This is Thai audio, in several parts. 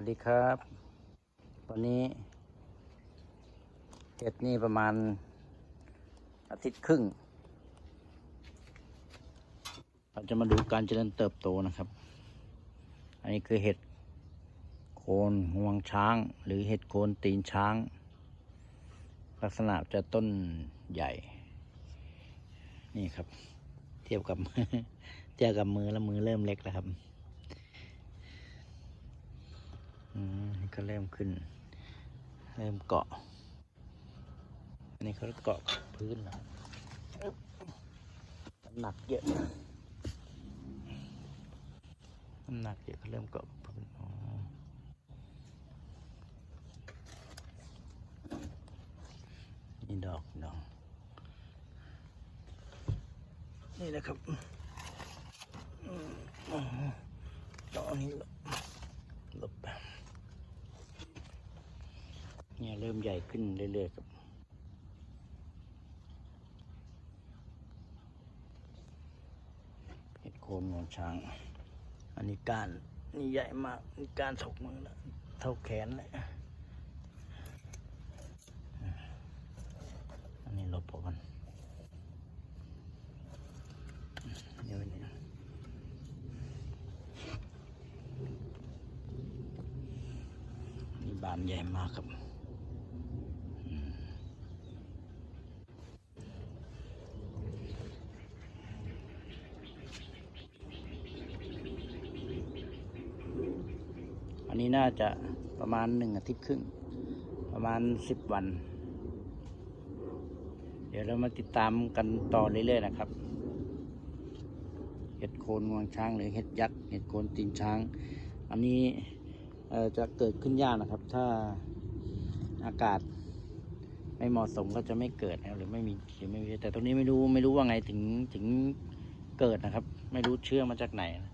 วัสดีครับ วันนี้เห็ดนี่ประมาณอาทิตย์ครึ่ง เราจะมาดูการเจริญเติบโตนะครับ อันนี้คือเห็ดโคนห่วงช้าง หรือเห็ดโคนตีนช้าง ลักษณะจะต้นใหญ่ นี่ครับ เทียบกับเทียบกับมือแล้วมือเริ่มเล็กแล้วครับ อืมนี่ ก็เริ่มขึ้น เริ่มเกาะ อันนี้เขาเกาะพื้นน้ำหนักเยอะน้ำหนักเยอะเขาเริ่มเกาะพื้นอ๋อนี่ดอกดอกนี่นะครับอืมอ๋อดอกนี้หลบหลบไป เนี่ยเริ่มใหญ่ขึ้นเรื่อยๆครับเห็ดโคนงวงช้าง อันนี้ก้านนี่ใหญ่มากนี่ก้านถกมือแล้วเท่าแขนเลยอันนี้ลบพอกันเดี๋ยวนี้นี่บานใหญ่มากครับ อันนี้น่าจะประมาณหนึ่งอาทิตย์ครึ่ง ประมาณสิบวัน เดี๋ยวเรามาติดตามกันต่อเรื่อยๆนะครับเห็ดโคนงวงช้างหรือเห็ดยักษ์เห็ดโคนตีนช้าง อันนี้จะเกิดขึ้นยากนะครับ ถ้าอากาศไม่เหมาะสมก็จะไม่เกิดนะหรือไม่มีหรือไม่มีแต่ตรงนี้ไม่รู้ไม่รู้ว่าไงถึงถึงเกิดนะครับ ไม่รู้เชื่อมาจากไหนนะ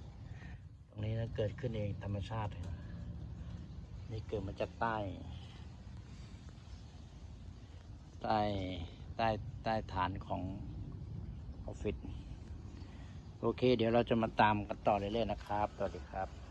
ตรงนี้นะเกิดขึ้นเองธรรมชาติเลยนะ นี่เกิดมาจากใต้ ใต้ใต้ใต้ฐานของออฟฟิศโอเค เดี๋ยวเราจะมาตามกันต่อเรื่อยๆนะครับสวัสดีครับ